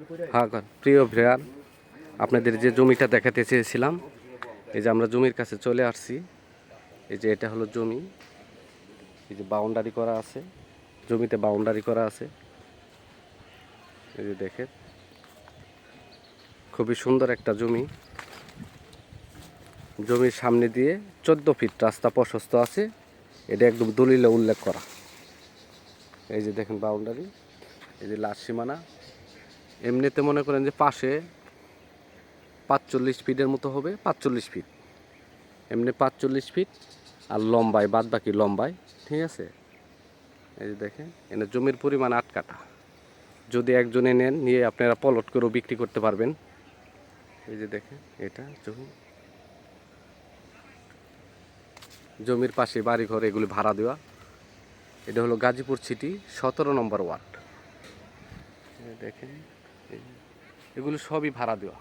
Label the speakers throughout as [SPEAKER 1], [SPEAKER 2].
[SPEAKER 1] হ্যাঁ প্রিয় ভ্রেয়ার আপনাদের যে জমিটা দেখাতে চেয়েছিলাম, এই যে আমরা জমির কাছে চলে আসছি। এই যে এটা হলো জমি। এই যে বাউন্ডারি করা আছে। জমিতে বাউন্ডারি করা আছে। এই যে দেখেন, খুবই সুন্দর একটা জমি। জমির সামনে দিয়ে চোদ্দ ফিট রাস্তা প্রশস্ত আছে। এটা একদম দলিলে উল্লেখ করা। এই যে দেখেন বাউন্ডারি। এই যে লাশ সীমানা। এমনিতে মনে করেন যে পাশে পাঁচচল্লিশ ফিটের মতো হবে, পাঁচচল্লিশ ফিট। এমনি পাঁচচল্লিশ ফিট আর লম্বায় বাদ বাকি লম্বায়, ঠিক আছে? এই যে দেখেন, এনে জমির পরিমাণ আট কাঠা। যদি একজনে নেন, নিয়ে আপনারা পলট করেও বিক্রি করতে পারবেন। এই যে দেখেন, এটা জমি। জমির পাশে বাড়িঘর, এগুলি ভাড়া দেওয়া। এটা হলো গাজীপুর সিটি, সতেরো নম্বর ওয়ার্ড। দেখেন এগুলো সবই ভাড়া দেওয়া।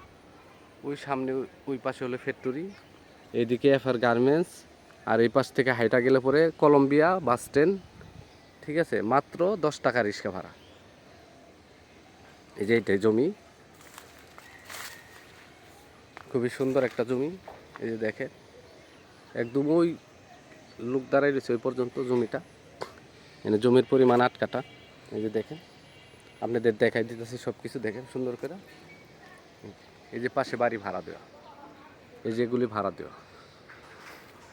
[SPEAKER 1] ওই সামনে ওই- পাশে হলো ফ্যাক্টরি এইদিকে এফআর গার্মেন্টস আর এই পাশ থেকে হাইটা গেলে পরে কলম্বিয়া বাস স্ট্যান্ড ঠিক আছে? মাত্র দশ টাকা রিক্সা ভাড়া। এই যে এইটাই জমি। খুবই সুন্দর একটা জমি, এই যে দেখেন। একদম ওই লোক দাঁড়াই রয়েছে ওই পর্যন্ত জমিটা। এখানে জমির পরিমাণ আট কাটা এই যে দেখেন। আপনাদের দেখাই দিতেছি সব কিছু দেখেন, সুন্দর করে। এই যে পাশে বাড়ি ভাড়া দেওয়া। এই যে এগুলি ভাড়া দেওয়া।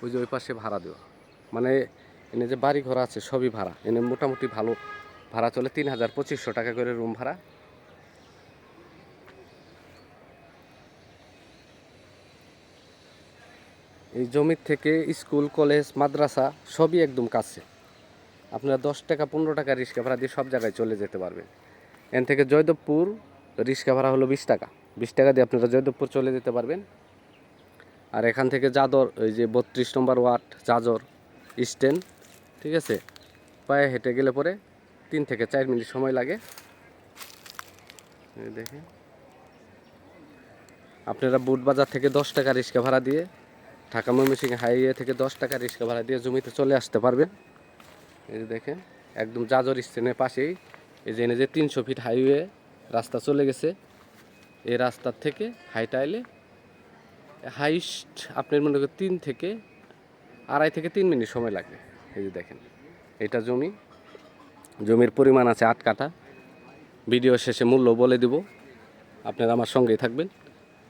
[SPEAKER 1] ওই যে ওই পাশে ভাড়া দেওয়া। মানে এনে যে বাড়ি ঘর আছে, সবই ভাড়া। এনে মোটামুটি ভালো ভাড়া চলে তিন হাজার পঁচিশশো টাকা করে রুম ভাড়া। এই জমির থেকে স্কুল, কলেজ, মাদ্রাসা সবই একদম কাছে। আপনারা দশ টাকা, পনেরো টাকা রিক্সা ভাড়া দিয়ে সব জায়গায় চলে যেতে পারবেন। এন থেকে জয়দেবপুর, রিক্সা ভাড়া হলো বিশ টাকা। বিশ টাকা দিয়ে আপনারা জয়দেবপুর চলে যেতে পারবেন। আর এখান থেকে জাদর ওই যে বত্রিশ নম্বর ওয়ার্ড, জাজর স্ট্যান্ড, ঠিক আছে? পায়ে হেঁটে গেলে পরে তিন থেকে চার মিনিট সময় লাগে। দেখে আপনারা বুট বাজার থেকে দশ টাকা রিক্সা ভাড়া দিয়ে, ঢাকা ময়মনসিংহ হাইওয়ে থেকে দশ টাকা রিক্সা ভাড়া দিয়ে জমিতে চলে আসতে পারবেন। এই দেখেন, একদম জাজর স্ট্যান্ডের পাশেই। এই যে এনে যে তিনশো ফিট হাইওয়ে রাস্তা চলে গেছে, এই রাস্তার থেকে হাইটা এলে হাইস্ট আপনার মনে করেন তিন থেকে আড়াই থেকে তিন মিনিট সময় লাগবে এই যে দেখেন, এটা জমি, জমির পরিমাণ আছে আট কাঠা। ভিডিও শেষে মূল্য বলে দিব, আপনারা আমার সঙ্গেই থাকবেন।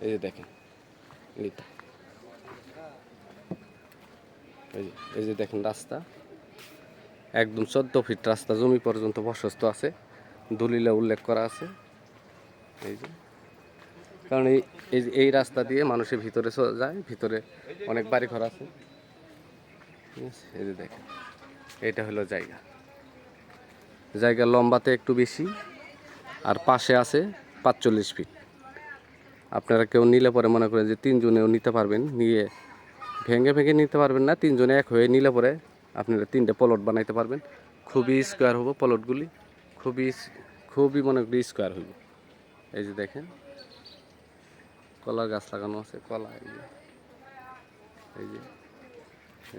[SPEAKER 1] এই যে দেখেন, এইটা। এই যে দেখেন রাস্তা, একদম চোদ্দ ফিট রাস্তা জমি পর্যন্ত প্রশস্ত আছে। দলিলে উল্লেখ করা আছে। এই যে। কারণ এই এই রাস্তা দিয়ে মানুষের ভিতরে যায়, ভিতরে অনেক বাড়ি ঘর আছে? এই যে দেখেন, এটা হলো জায়গা। জায়গা লম্বাতে একটু বেশি, আর পাশে আছে পাঁচচল্লিশ ফিট। আপনারা কেউ নিলে পরে মনে করেন যে তিনজনেও নিতে পারবেন, নিয়ে ভেঙে ভেঙে নিতে পারবেন না, তিনজনে এক হয়ে নিলে পরে আপনারা তিনটে প্লট বানাইতে পারবেন। খুবই স্কোয়ার হব প্লটগুলি খুবই খুবই মনে করি স্কোয়ার হইব। এই যে দেখেন কলার গাছ লাগানো আছে, কলা, এই যে। এই যে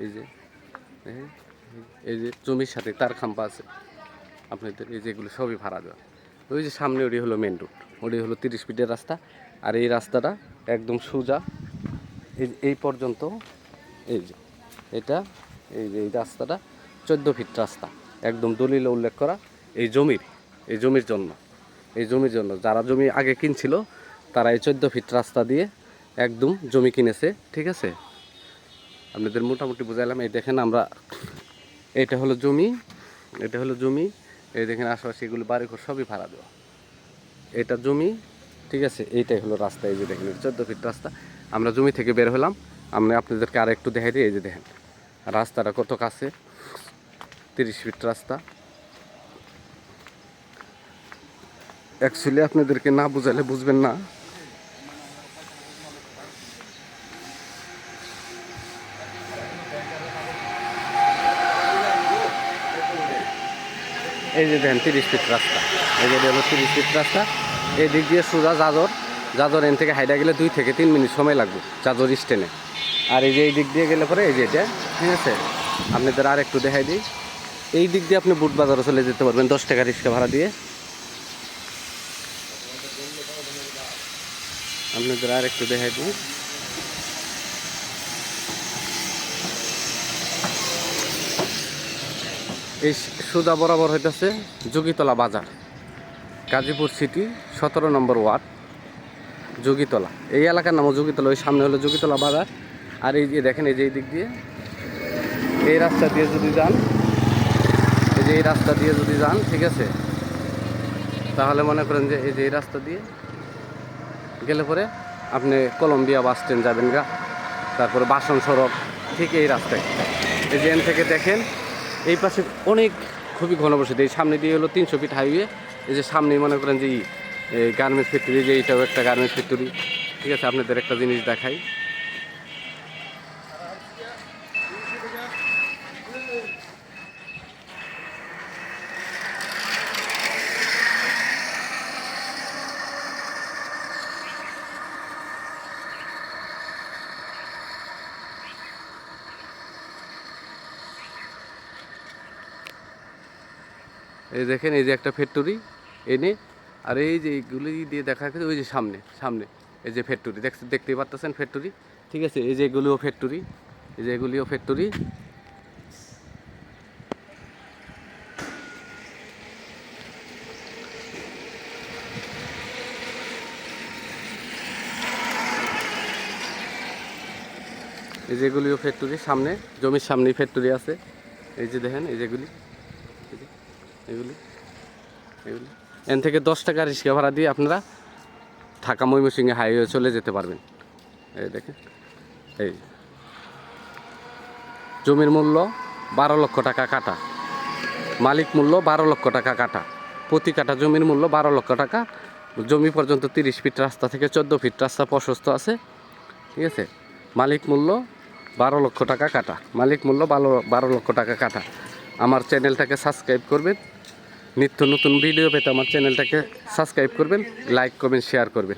[SPEAKER 1] এই যে এই যে জমির সাথে তার খাম্পা আছে। আপনাদের এই যেগুলো সবই ভাড়া দেওয়া। ওই যে সামনে ওটি হলো মেন রোড ওটি হলো তিরিশ ফিটের রাস্তা। আর এই রাস্তাটা একদম সোজা, এই এই পর্যন্ত, এই যে, এটা, এই যে, এই রাস্তাটা চোদ্দ ফিট রাস্তা। একদম দলিলে উল্লেখ করা। জমির, এই জমির জন্য, এই জমির জন্য। যারা জমি আগে কিনছিল, তারা এই চোদ্দ ফিট রাস্তা দিয়ে একদম জমি কিনেছে, ঠিক আছে? আপনাদের মোটামুটি বুঝাইলাম। এই দেখেন আমরা, এটা হলো জমি, এটা হলো জমি। এই দেখেন আশেপাশে এগুলো বাড়িঘর সবই ভাড়া দেওয়া। এটা জমি, ঠিক আছে? এইটাই হলো রাস্তা। এই যে দেখেন চোদ্দ ফিট রাস্তা। আমরা জমি থেকে বের হলাম। আমি আপনাদেরকে আর একটু দেখাই দিই। এই যে দেখেন, রাস্তাটা কত কাছে? তিরিশ ফিট রাস্তা। অ্যাকচুয়ালি আপনাদেরকে না বুঝালে বুঝবেন না। এই যে দেখেন, তিরিশ ফিট রাস্তা। এই যে হলো তিরিশ ফিট রাস্তা। এই দিক দিয়ে সোজা জাজর। জাজর এন থেকে হাইডা গেলে দুই থেকে তিন মিনিট সময় লাগবে জাজর স্ট্যান্ডে আর এই যে এই দিক দিয়ে গেলে পরে এই যে এটা, ঠিক আছে? আপনাদের আর একটু দেখাই দিই। এই দিক দিয়ে আপনি বুট বাজারে চলে যেতে পারবেন, দশ টাকা রিক্সা ভাড়া দিয়ে। আপনাদের আর একটু দেখাই দিই এই সুদা বরাবর হইতেছে যোগীতলা বাজার, গাজীপুর সিটি, সতেরো নম্বর ওয়ার্ড, যোগীতলা। এই এলাকার নামও যোগীতলা, ওই সামনে হলো যোগীতলা বাজার। আর এই যে দেখেন, এই যে এই দিক দিয়ে, এই রাস্তা দিয়ে যদি যান, এই যে এই রাস্তা দিয়ে যদি যান, ঠিক আছে? তাহলে মনে করেন যে এই যে এই রাস্তা দিয়ে গেলে পরে আপনি কলম্বিয়া বাস স্ট্যান্ড যাবেন গা। তারপরে বাসন সড়ক ঠিক এই রাস্তায়। এই যে এন থেকে দেখেন, এই পাশে অনেক খুবই ঘনবসতি। এই সামনে দিয়ে হলো তিনশো ফিট হাইওয়ে। এই যে সামনে মনে করেন যে গার্মেন্টস ফ্যাক্টরি যে এইটাও একটা গার্মেন্টস ফ্যাক্টরি ঠিক আছে, আপনাদের একটা জিনিস দেখাই। এই দেখেন, এই যে একটা ফ্যাক্টরি, এনে, আর এই যে এইগুলি দিয়ে দেখা যাচ্ছে ওই যে সামনে সামনে, এই যে ফ্যাক্টরি দেখ দেখতেই পারতেছেন ফ্যাক্টরি? ঠিক আছে, এই যে এগুলিও ফ্যাক্টরি, এই যে এগুলিও ফ্যাক্টরি। এই যেগুলিও ফ্যাক্টরি, সামনে, জমির সামনেই ফ্যাক্টরি আছে। এই যে দেখেন, এই যেগুলি এগুলি এগুলি। এন থেকে দশ টাকা রিক্সা ভাড়া দিয়ে আপনারা ঢাকা ময়মনসিংহে হাইওয়ে চলে যেতে পারবেন। এই দেখেন, এই। জমির মূল্য বারো লক্ষ টাকা কাটা। মালিক মূল্য বারো লক্ষ টাকা কাটা। প্রতি কাটা জমির মূল্য বারো লক্ষ টাকা। জমি পর্যন্ত তিরিশ ফিট রাস্তা থেকে চোদ্দ ফিট রাস্তা প্রশস্ত আছে। ঠিক আছে? মালিক মূল্য বারো লক্ষ টাকা কাটা। মালিক মূল্য বারো বারো লক্ষ টাকা কাটা। আমার চ্যানেলটাকে সাবস্ক্রাইব করবেন। নিত্য নতুন ভিডিও পেতে আমার চ্যানেলটাকে সাবস্ক্রাইব করবেন, লাইক করবেন শেয়ার করবেন।